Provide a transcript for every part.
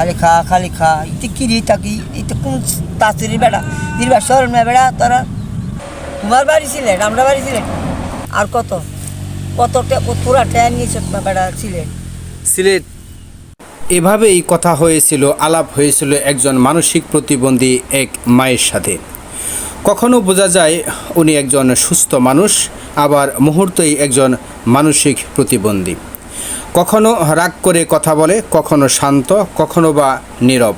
খালি খা খালি খা ইতে কি রে থাকি ইতে কোন তাড়াতাড়ি বেড়া দিবা শরণ বেড়া তোরা তোমার বাড়ি ছিলেন আমরা বাড়ি ছিলেন আর কত কত টে- পুরা ট্রেন নিয়েছ বেড়া ছিলেন সিলেট এভাবেই কথা হয়েছিল আলাপ হয়েছিল একজন মানসিক প্রতিবন্ধী এক মায়ের সাথে। কখনো বোঝা যায়, উনি একজন সুস্থ মানুষ, আবার মুহূর্তেই একজন মানসিক প্রতিবন্ধী। কখনো রাগ করে কথা বলে, কখনো শান্ত, কখনো বা নীরব।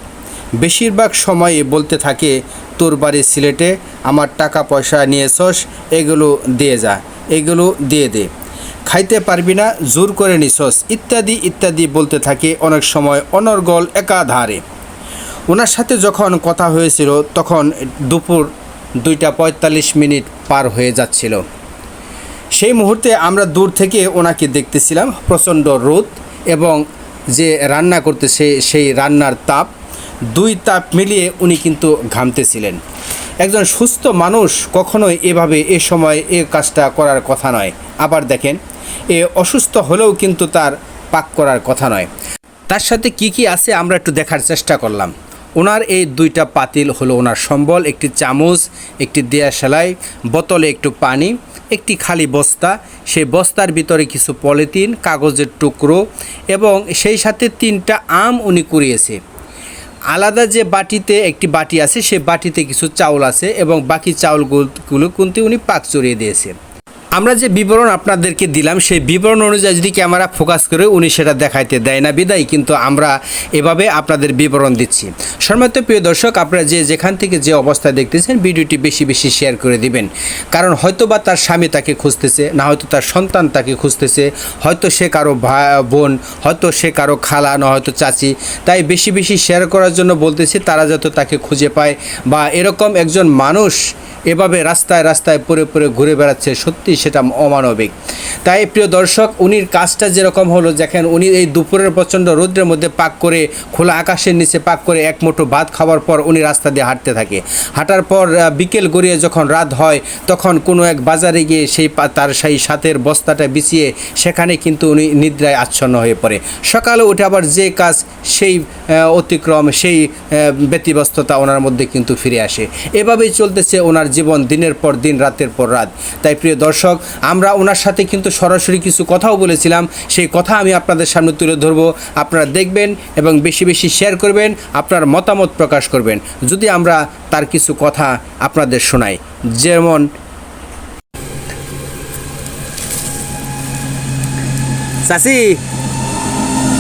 বেশিরভাগ সময়ে বলতে থাকে, তোর বাড়ি সিলেটে, আমার টাকা পয়সা নিয়ে নিয়েছস, এগুলো দিয়ে যা, এগুলো দিয়ে দে। খাইতে পারবি না, জোর করে নিছস। ইত্যাদি ইত্যাদি বলতে থাকে অনেক সময় অনর্গল একাধারে। ওনার সাথে যখন কথা হয়েছিল, তখন দুপুর দুইটা পঁয়তাল্লিশ মিনিট পার হয়ে যাচ্ছিল। সেই মুহূর্তে আমরা দূর থেকে ওনাকে দেখতেছিলাম, প্রচণ্ড রোদ এবং যে রান্না করতেছে সেই রান্নার তাপ, দুই তাপ মিলিয়ে উনি কিন্তু ঘামতেছিলেন। একজন সুস্থ মানুষ কখনোই এভাবে এ সময় এ কাজটা করার কথা নয়। আবার দেখেন, এ অসুস্থ হলেও কিন্তু তার পাক করার কথা নয়। তার সাথে কি কি আছে আমরা একটু দেখার চেষ্টা করলাম। ওনার এই দুইটা পাতিল হলো ওনার সম্বল, একটি চামচ, একটি দেয়া সেলাই বোতলে একটু পানি একটি খালি বস্তা, সেই বস্তার ভিতরে কিছু পলিথিন, কাগজের টুকরো এবং সেই সাথে তিনটা আম উনি কুড়িয়েছে। আলাদা যে বাটিতে একটি বাটি আছে, সেই বাটিতে কিছু চাউল আছে এবং বাকি চাউলগুলো কিন্তু উনি পাক চড়িয়ে দিয়েছে। আমরা যে বিবরণ আপনাদেরকে দিলাম, সেই বিবরণ অনুযায়ী যদি ক্যামেরা ফোকাস করে উনি সেটা দেখাইতে দেয় না, বিদায়। কিন্তু আমরা এভাবে আপনাদের বিবরণ দিচ্ছি। সম্মানিত প্রিয় দর্শক, আপনারা যে যেখান থেকে যে অবস্থায় দেখতেছেন, ভিডিওটি বেশি বেশি শেয়ার করে দিবেন। কারণ হয়তো বা তার স্বামী তাকে খুঁজতেছে, না হয়তো তার সন্তান তাকে খুঁজতেছে, হয়তো সে কারও বোন, হয়তো সে কারও খালা, না হয়তো চাচি। তাই বেশি বেশি শেয়ার করার জন্য বলতেছি, তারা যাতে তাকে খুঁজে পায় বা এরকম একজন মানুষ এভাবে রাস্তায় রাস্তায় পরে পরে ঘুরে বেড়াচ্ছে সত্যি সেটা অমানবিক। তাই প্রিয় দর্শক, উনির কাজটা যেরকম হলো, দেখেন উনি এই দুপুরের প্রচণ্ড রৌদ্রের মধ্যে পাক করে, খোলা আকাশের নিচে পাক করে এক মুঠো ভাত খাওয়ার পর উনি রাস্তা দিয়ে হাঁটতে থাকে। হাঁটার পর বিকেল গড়িয়ে যখন রাত হয়, তখন কোনো এক বাজারে গিয়ে সেই তার সেই সাথের বস্তাটা বিছিয়ে সেখানে কিন্তু উনি নিদ্রায় আচ্ছন্ন হয়ে পড়ে। সকালে উঠে আবার যে কাজ, সেই অতিক্রম, সেই ব্যতিব্যস্ততা ওনার মধ্যে কিন্তু ফিরে আসে। এভাবেই চলতেছে ওনার জীবন দিনের পর দিন, রাতের পর রাত। তাই প্রিয় দর্শক, আমরা ওনার সাথে কিন্তু সরাসরি কিছু কথাও বলেছিলাম। সেই কথা আমি আপনাদের সামনে তুলে ধরবো। আপনারা দেখবেন এবং বেশি বেশি শেয়ার করবেন, আপনার মতামত প্রকাশ করবেন। যদি আমরা তার কিছু কথা আপনাদের শোনাই। যেমন চাষি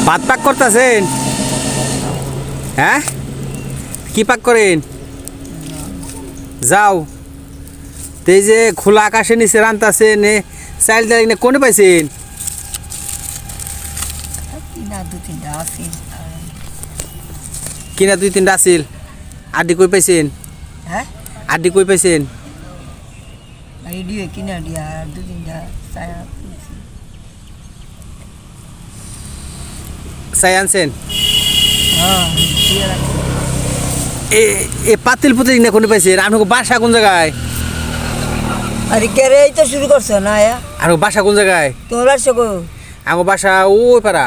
ভাত পাক করতেছেন? হ্যাঁ? কি পাক করেন? যাও। তো এই যে খোলা আকাশে নিচে রান্তাছেন এ চাইল দাঁড়িয়ে না কোনে পাইছেন? না কিনা দুই তিনটা আছিল। আড্ডি কই পাইছেন? হ্যাঁ? আড্ডি কই পাইছেন। চাই আনছেন? হ্যাঁ এ পাতিল পুতিল না কোনে পাইছেন আপনাকে বাসা কোন জায়গায়? আরে কে রে এই তো শুরু করছ না ইয়া আর বাসা কোন জায়গায়? তোমার বাড়ছে গো আমার বাসা ওই পারা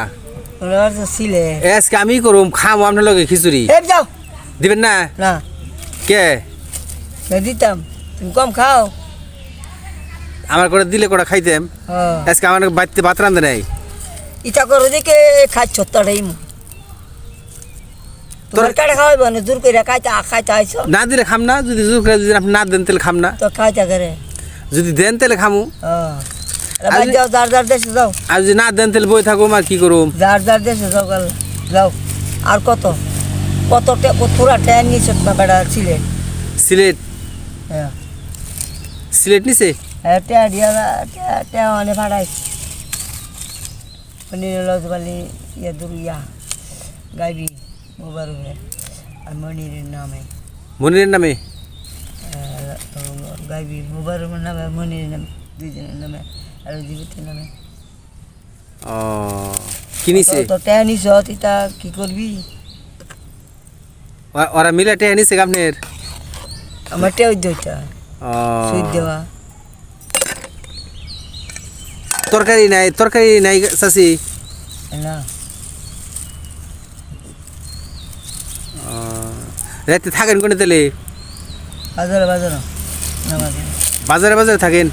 তোমার বাড়ছে ছিলে আজকে আমি করুম খাম আপনার লগে খিচুড়ি। এই যাও। দিবেন না? না। কে? না দিতাম। তুমি কম খাও। আমার করে দিলে করে খাইতাম হ্যাঁ। আজকে আমার বাড়িতে ভাত রান্ধে নাই। ইটা করো দেখে খাচ্ছ তাড়াই মু তোমার কাটে খাওয়াইব না? করে খাইতে খাইতে আইছো? না দিলে খাম না যদি জোর করে যদি আপনি না দেন তাহলে খাম না। তো খাইতে করে যদি দেন তাহলে খামু। যাও যার যার দেশে যাও। আর যদি না দেন তাহলে বই থাকুম আর কি করুম? যার যার দেশে যাও গেল যাও। আর কত? কত পুরা ট্রেন নিয়েছ বেড়া ছিলেন সিলেট। হ্যাঁ। সিলেট নিছে? হ্যাঁ ট্যা দিয়া ট্যা ট্যা মানে ভাড়াই লজবালি ইয়া দুরিয়া গাইবি মোবার আর মনিরের নামে। মনিরের নামে? গাইবি মোবার নামে আর মনিরের নামে দুইজনের নামে আর জীবিতের নামে। ও কি তো ট্যা নিছ তিতা কি করবি? ওরা মিলে টেহে নিছে আপনার আমার ওই দুইটা ও। দেওয়া তরকারি নাই তরকারি নাই চাচি? না। রাতে থাকেন কোনে তাহলে? বাজারে বাজারে। বাজারে। বাজারে থাকেন?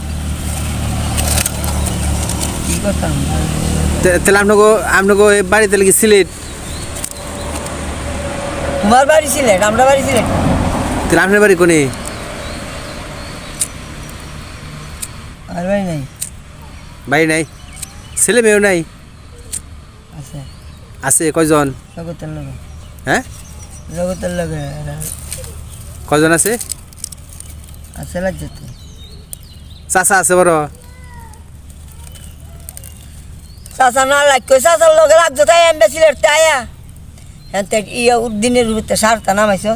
তাহলে আপনাকে আপনাকে বাড়ি তাহলে কি সিলেট? তোমার বাড়ি সিলেট? আমরা বাড়ি সিলেট। তাহলে আপনার বাড়ি কোনে? আর বাড়ি নাই। বাড়ি নাই? ছেলে মেয়েও নাই? আছে। আছে কয়জন? জগতের লগে হ্যাঁ? জগতের লগে কয়জন আছে? আছে রাজ্যতে চাচা আছে বড়। চাচা না লাগবে চাচার লগে রাখছো তাই এমবে সিলেট তাইয়া হ্যাঁ তো ইয়ে উদ্দিনের রূপে সারতা নামাইছ।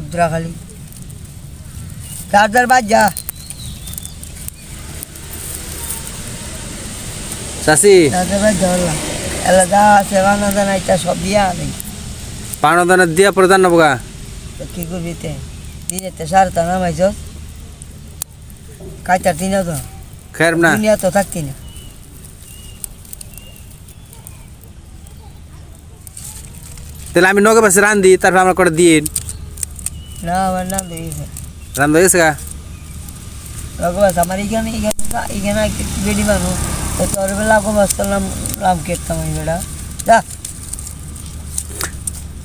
উদ্রাখালি। চার্জার বাজ যা। চাচি। চার্জার বাজ যা এলা যা আছে বানা জানা এটা সব দিয়া নেই পাওনা দানা দিয়া পরে দান নেব গা। তো কি করবি তে দিনেতে সারতা নামাইছ কাইতার দিনে তো খের না দুনিয়া তো থাকতি না তাহলে আমি নগে পাশে রান্ধি তারপর আমরা করে দিন না আমার নাম দেখি রান্ধ হয়ে গেছে গা লগবাস আমার এখানে এখানে এখানে একটা বেডি মানুষ তো তোর বেলা লগবাস করলাম লাম কেটতাম আমি বেড়া যা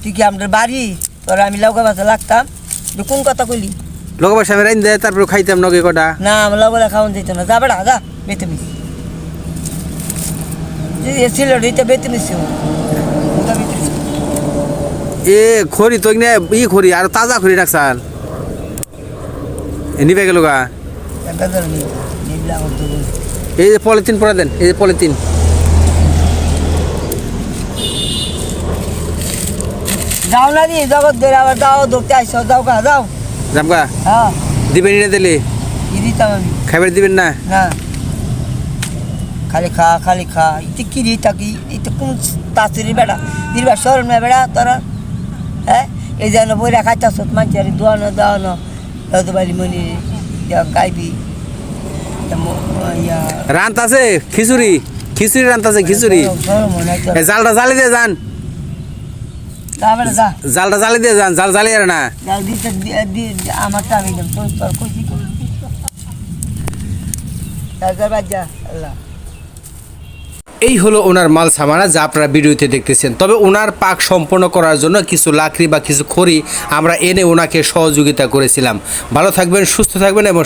তুই কি আমাদের বাড়ি তোর আমি লগবাসে লাগতাম। তুই কোন কথা কইলি? লগে পাশে আমি রান্ধ তারপর খাইতাম নগে কটা। না আমার লগলে খাওয়ান দিত না। যা বেড়া যা বেতে মিস ছিল দিতে বেতে এ খড়ি তো নে ই খড়ি আর তাজা খড়ি রাখছাল এ নিবে গেল গা। এই যে পলিথিন পরা দেন এই যে পলিথিন। যাও না দি জগৎ ধরে আবার যাও ধরতে আইস যাও কা যাও যাবগা হ্যাঁ দিবেন না দিলে ই দিতাম আমি খাবার দিবেন না না খালি খা খালি খা ইতে কি রে তাকি ইতে কোন তাসিরি বেড়া দিবা শরণ মে বেড়া তোরা হ্যাঁ এই যেন বইরা খাইতাছ মানুষের দোয়ানো দাওয়ানো দাদু বাড়ি মনি গাইবি রান্ত আছে খিচুড়ি খিচুড়ি রান্ত আছে খিচুড়ি জালটা জ্বালি দিয়ে যান জালটা জ্বালি দিয়ে যান জাল জ্বালিয়ে আর না। আমারটা আমি আল্লাহ। এই হলো ওনার মাল সামানা যা আপনারা ভিডিওতে দেখতেছেন। তবে ওনার পাক সম্পন্ন করার জন্য কিছু লাকড়ি বা কিছু খড়ি আমরা এনে ওনাকে সহযোগিতা করেছিলাম। ভালো থাকবেন সুস্থ থাকবেন এবং